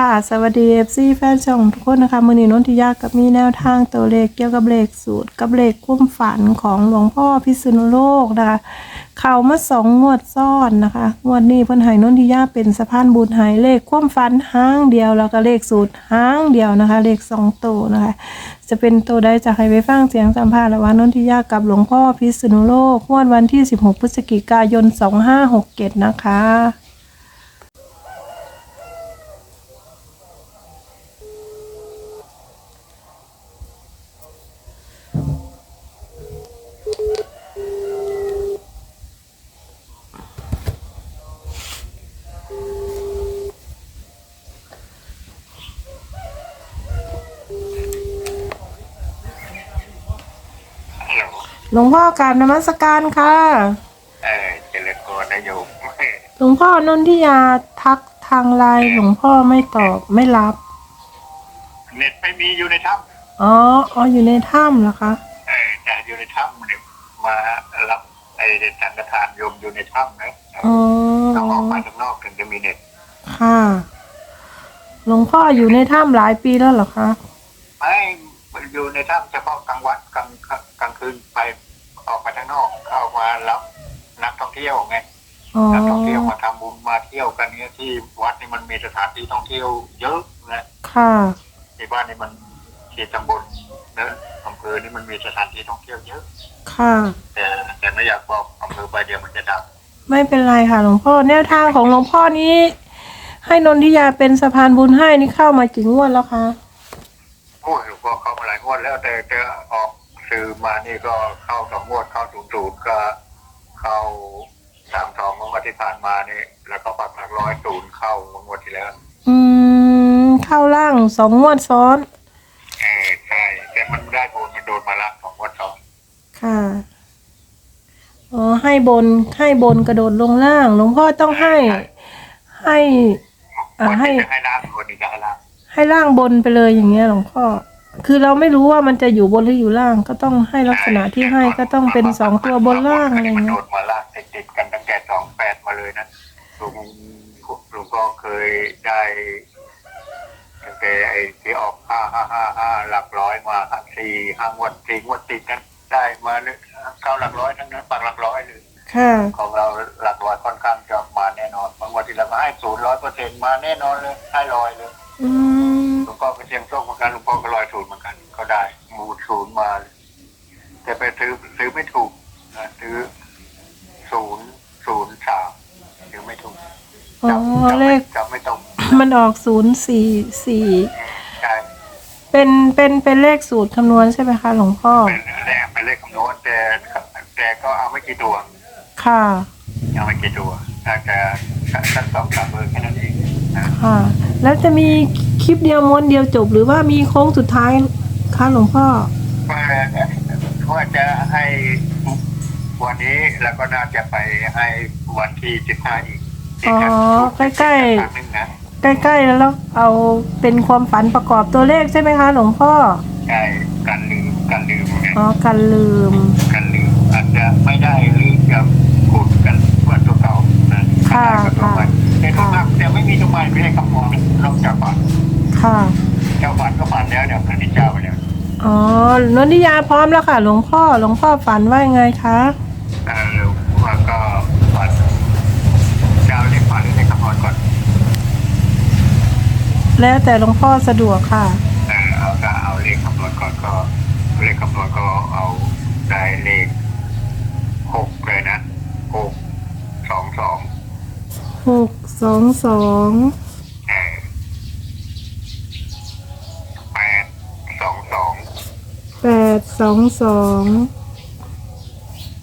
ค่ะ สวัสดี FC แฟนช่องทุกคนนะคะมือนี้นนทิยากับมีแนวทางตัวเลขเกี่ยวกับเลขสูตร กับเลขคุ้มฝันของหลวงพ่อพิษณุโลกนะคะเข้ามาสองงวดซ้อนนะคะงวดนี้เพิ่นให้นนทิยาเป็นสะพานบุญให้เลขคุ้มฝันห้างเดียวแล้วก็เลขสูตรห้างเดียวนะคะ เลขสองตัวนะคะ จะเป็นตัวใดจะให้ไปฟังเสียงสัมภาษณ์ระหว่างนนทิยากับหลวงพ่อพิษณุโลกงวดวันที่ 16 พฤศจิกายน 2567 นะคะ ลวงพ่อกราบนมัสการค่ะ เออเจริญโกนนะโยมหลวงพ่อนนทิยาทักทางไลน์หลวงพ่อไม่ตอบไม่รับ เน็ตไม่มีอยู่ในถ้อ๋ออ๋ออยู่ในถ้ำเหรอคะำเออแต่อยู่ในถ้ำเนี่ยมารับไอ้สังฆทานโยมอยู่ในถ้ำนะอ๋อต้องออกมาข้างนอกถึงจะมีเน็ตค่ะหลวงพ่ออยู่ในถ้ำหลายปีแล้วเหรอคะไม่อยู่ในถ้ำเฉพาะกลางวันกลางกลางคืนไปออกไปข้างนอก เข้ามารับนักท่องเที่ยวไงอ๋อนักท่องเที่ยวมาทำบุญมาเที่ยวกันเนี่ยที่วัดนี่มันมีสถานที่ท่องเที่ยวเยอะนะค่ะ ที่บ้านนี่มันเขตตำบลนะอำเภอนี่มันมีสถานที่ท่องเที่ยวเยอะ ค่ะ แต่แต่ไม่อยากบอกอำเภอไปเดียวมันจะดังไม่เป็นไรค่ะหลวงพ่อแนวทางของหลวงพ่อนี้ ให้นนทิยาเป็นสะพานบุญให้นี่เข้ามากี่งวดแล้วคะโอ้ยหลวงพ่อเข้ามาหลายงวดแล้วแต่จะออกสื่อมานี่ก็เข้าสองงวดเข้าศูนย์ศูนย์ก็ เข้าสามสองงวดที่ผ่านมานี่แล้วก็ปักหลักร้อยศูนย์เข้างวดที่แล้วอืม เข้าล่างสองงวดซ้อน เออใช่แต่มันไม่ได้โดนมันโดนมาละสองงวดซ้อนค่ะอ๋อให้บนให้บนกระโดดลงล่างหลวงพ่อต้องให้ ให้อ่าวันให้นี้จะให้ล่างคนนี้จะให้ล่างให้ล่างบนไปเลยอย่างเงี้ยหลวงพ่อ คือเราไม่รู้ว่ามันจะอยู่บนหรืออยู่ล่าง ก็ต้องให้ลักษณะที่ให้ก็ต้องเป็นสองตัวบนล่างอะไรมันโดเงี้ยนมาละติดติดๆกันตั้งแต่สองแปดมาเลยนะลุงลุงก็เคยได้ตั้งแต่ไอ้ที่ออกห้าห้าห้าห้าหลักร้อยมาสี่ห้างวดสี่งวดติดกันได้มาเลยเข้าหลักร้อยทั้งนั้นปักหลักร้อยเลยค่ะของเราหลักร้อยค่อนข้างจะมาแน่นอนบางวันที่เราก็ให้ศูนย์ร้อยเปอร์เซ็นต์มาแน่นอนเลยให้ลอยเลย อืมหลว งพ่อก็เชียงโชคเหมือนกันหลวงพ่อก็ลอยศูนย์เหมือนกัน ก็ได้หมูศูนย์มาเลยแต่ไปซื้อซื้อไม่ถูกนะซื้อศูนย์ศูนย์สามซื้อไม่ถูกอ๋อจำเลขจำไม่ตรงมันออกศูนย์สี่สี่ใช่เป็นเป็นเป็นเลขสูตรคำนวณใช่ไหมคะหลวงพ่อ เป็นแรกเป็นเลขคำนวณแต่แต่ก็เอาไม่กี่ตัว ค่ะเอาไม่กี่ตัวน่าจะสักสองสามเบอร์แค่นั้นเองนะค่ะ แล้วจะมี คลิปเดียวม้วนเดียวจบหรือว่ามีโค้งสุดท้ายคะหลวงพ่อว่าว่าจะให้วันนี้แล้วก็น่าจะไปให้วันที่สิบห้าอีกอ๋อใกล้ๆครั้งหนึงนะใกล้ๆแล้วเราเอาเป็นความฝันประกอบตัวเลขใช่ไหมคะหลวงพ่อใช่การลืมการลืมไงอ๋อกันลืมการลืมอาจจะไม่ได้หรือจะพูดกันว่าตัวเก่านะค่ะก็ตัวใหม่ แต่ตัวมากแต่ไม่มีตัวใหม่ไม่ได้คำนวณนอกจากฝันค่ะ เจ้าฝันก็ฝันแล้วเดี๋ยวพระนิจเจ้าเนี่ยอ๋อนนทิยาพร้อมแล้วค่ะ หลวงพ่อ หลวงพ่อฝันว่ายังไงคะเออว่าก็ฝันเจ้าได้ฝันในคำนวณก่อน แล้วแต่หลวงพ่อสะดวกค่ะเออเอาก็เอาเลขคำนวณก่อนก็เลขคำนวณก็เอาได้เลขหกเลยนะหกสองสองหก สองสองเออแปดสองสองแปดสองสอง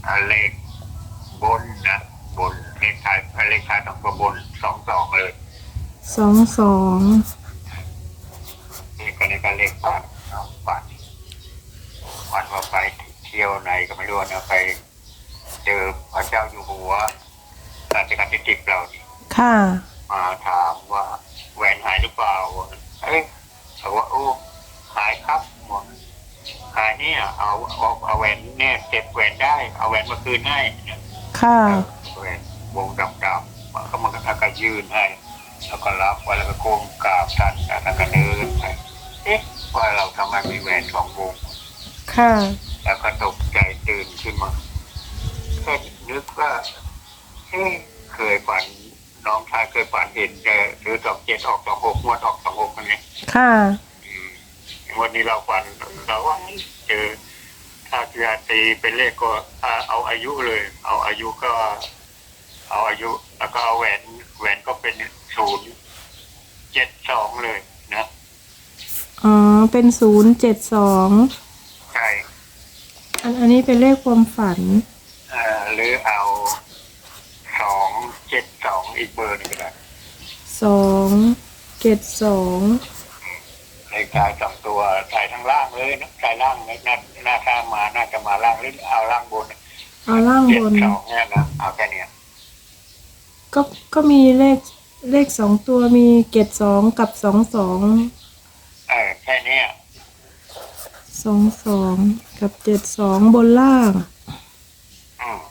อ่าเลขบนนะบนเลขท้ายอ่าเลขท้ายต้องตัวบนสองสองเลยสองสองนี่ก็นี่ก็เลขบ้านเอาบ้านวันว่าไปเที่ยวไหนก็ไม่รู้นะไปเจอพระเจ้าอยู่หัวราชการที่สิบเรานี่ ค่ะ มาถามว่าแหวนหายหรือเปล่า เอ้ยเขาว่าโอ้หายครับหมดหายเนี่ยเอาเอาเอาแหวนเนี่ยเก็บแหวนได้ เอาแหวนมาคืนให้ค่ะแหวนวงดำๆเขามันก็ก็ยื่นให้ แล้วก็รับไว้แล้วก็ก้มกราบท่านแล้วก็เดินไปเอ๊ะว่าเราทำไมมีแหวนสองวงค่ะ แล้วก็ตกใจตื่นขึ้นมาก็นึกว่าเอ๊ะเคยฝัน น้องชายเคยฝันเห็นแต่หรือสองเจ็ดออกสองหกงวดออกสองหกมันไงค่ะ อืมวันนี้เราฝันเราว่าเจอถ้าจะตีเป็นเลขก็ถ้าเอาอายุเลย เอาอายุก็ เอาอายุ แล้วก็เอาแหวนแหวนก็เป็นศูนย์เจ็ดสองเลยนะอ๋อ เป็นศูนย์เจ็ดสองใช่อันอันนี้เป็นเลขความฝัน เอ่อหรือเอาสอง เจ็ดสองอีกเบอร์หนึงก็ได้สองเจ็ดสองเลขท้ายสองตัวถ่ายทั้งล่างเลยนะถ่ายล่างนะหน้าหน้าข้างมาน่าจะมาล่างหรือเอาล่างบนเอาล่างเจ็บดนสองเนี่ยนะเอาแค่เนี้ยก็ก็มีเลขเลขสองตัวมีเกตสองกับสองสองเออแค่เนี้ยสองสองกับเจ็ดสองบนล่าง อืม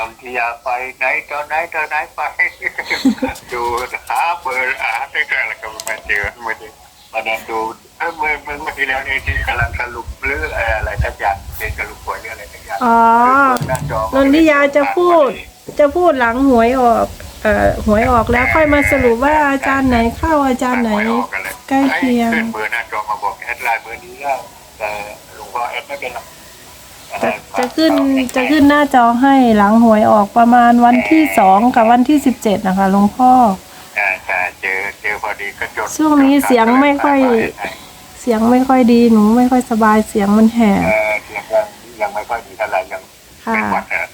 ลม ที่อยากไปไหนตอนไหนตอนไหนไปดูหาเบอร์หาได้แต่ละก็ไม่เจอไม่เจอมาเดินดูเมื่อเมื่อเมื่อที่แล้วเนี่ยที่กำลังสรุปหรืออะไรสักอย่างเป็นสรุปผลหรืออะไรสักอย่างอ๋อหน้าจอนนทิยาจะพูด จะพูดหลังหวยออกเอ่อหวยออกแล้วค่อยมาสรุปว่าอาจารย์ไหนเข้าอาจารย์ไหน ใกล้เคียงขึ้นเบอร์หน้าจอมาบอกแอดไลน์เบอร์นี้แล้วแต่หลวงพ่อแอดไม่เป็นหรอก จะจะขึ้นจะขึ้นหน้าจอให้หลังหวยออกประมาณวันที่สองกับวันที่สิบเจ็ดนะคะหลวงพ่อใช่ใช่เจอเจอพอดีก็จดช่วงนี้เสียงไม่ค่อย เสียงไม่ค่อยดีหนูไม่ค่อยสบายเสียงมันแหบเออเสียงยังยังไม่ค่อยดีเท่าไหร่ยังค่ะเป็นหวัดนะ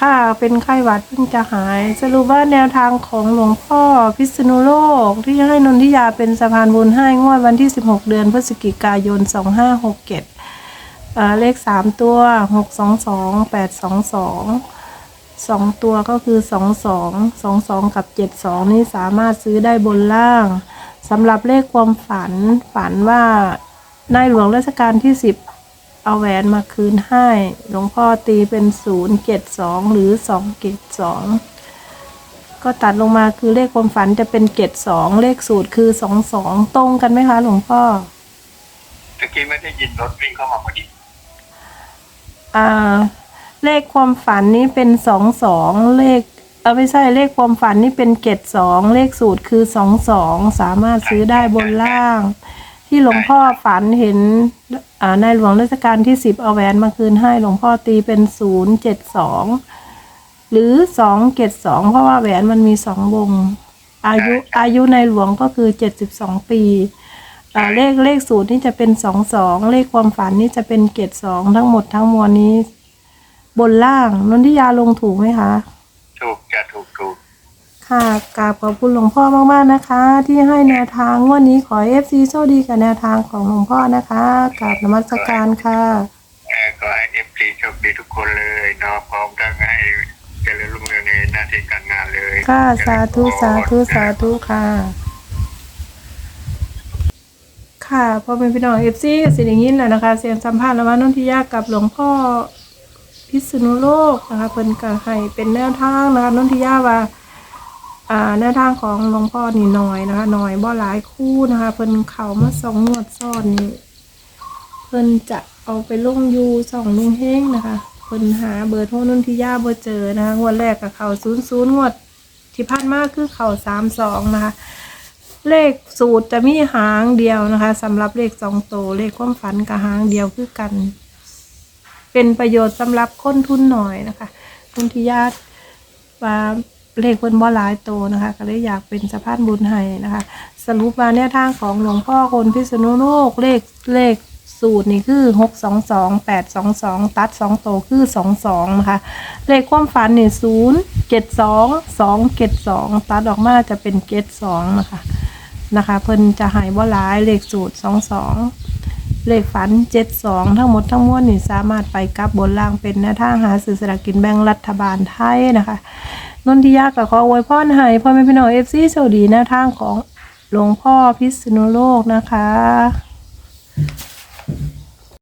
ค่ะเป็นไข้หวัดเพิ่งจะหาย สรุปว่าแนวทางของหลวงพ่อพิษณุโลก ที่ให้นนทิยาเป็นสะพานบุญให้งวดวันที่ 16 เดือนพฤศจิกายน 2567 เลขสามตัวหกสอ่อเลข3ตัว622 822 2ตัวก็คือ22 22กับ72นี่สามารถซื้อได้บนล่างสำหรับเลขความฝันฝันว่าในหลวงรัชกาลที่10เอาแหวนมาคืนให้ หลวงพ่อตีเป็นศูนย์เกตสองหรือสองเกตสองก็ตัดลงมาคือเลขความฝันจะเป็นเกตสองเลขสูตรคือสองสองตรงกันไหมคะ หลวงพ่อตะกี้ไม่ได้ยินรถวิ่งเข้ามาพอดี อ่าเลขความฝันนี้เป็นสองสองเลขเออไม่ใช่เลขความฝันนี่เป็นเกตสองเลขสูตรคือสองสองสามารถซื้อได้บนล่าง ที่หลวงพ่อฝันเห็นอ่าในหลวงรัชกาลที่สิบเอาแหวนมาคืนให้หลวงพ่อตีเป็นศูนย์เจ็ดสองหรือสองเกตสองเพราะว่าแหวนมันมีสองวง อายุอายุในหลวงก็คือเจ็ดสิบสองปี อ่าเลขเลขสูตรนี่จะเป็นสองสองเลขความฝันนี่จะเป็นเกตสองทั้งหมดทั้งมวลนี้ บนล่างนนทิยาลงถูกไหมคะ ถูกจะถูกถูกค่ะกราบขอบคุณหลวงพ่อมากๆนะคะ ที่ให้แนวทางงวันนี้ขอเอฟซีโชคดีกับแนวทางของหลวงพ่อนะคะกราบนมัสการค่ะเออก็ให้เอฟซีโชคดีทุกคนเลยเนาะพร้อมทั้งให้เจริญรุ่งเรืองในหน้าที่การงานเลยค่ะสาธุสาธุสาธุค่ะ ค่ะพอเป็นพี่น้องเอฟซีก็สิอย่งนี้แหละนะคะ เสียงสัมภาษณ์ระหว่างนนทิยากับหลวงพ่อพิษณุโลกนะคะเพิ่นก็ให้เป็นแนวทางนะคะนนทิยาว่าอ่าแนวทางของหลวงพ่อนี่น้อยนะคะน้อยบ่หลายคู่นะคะเพิ่นเข้ามาสองงวดซ้อนนี่เพิ่นจะเอาไปลงยูสองลุงเฮงนะคะเพิ่นหาเบอร์โทรนนทิยาบ่เจอนะคะงวดแรกกับเขาศูนย์ศูนย์งวดที่ผ่านมาคือเข่าสามสองนะคะ เลขสูตรจะมีหางเดียวนะคะสำหรับเลขสองโตวเลขความฝันกับหางเดียวคือกัน เป็นประโยชน์สำหรับคนทุนหน่อยนะคะ คุณทิยาว่าเลขเพิ่นบ่หลายโตวนะคะก็เลยอยากเป็นสะพานบุญให้นะคะ สรุปมาแนวทางของหลวงพ่อคนพิษณุโลกเลขเลขสูตรนี่คือหกสองสองแปดสองสองตัดสองโตวคือสองสองนะคะ เลขความฝันนี่ศูนย์เจ็ดสองสองเจ็ดสองตัดออกมาจะเป็นเจ็ดสองนะคะ นะคะ เพิ่นจะหายบ่หลายเลขสูตรสองสองเลขฝันเจ็ดสองทั้งหมดทั้งมวลนี่สามารถไปกับบนล่างเป็นแนวทางหาสื่อสลากกินแบ่งรัฐบาลไทยนะคะนนทิยากับขออวยพรให้พ่อแม่พี่น้องเอฟซีโชคดีแนวทางของหลวงพ่อพิษณุโลกนะคะ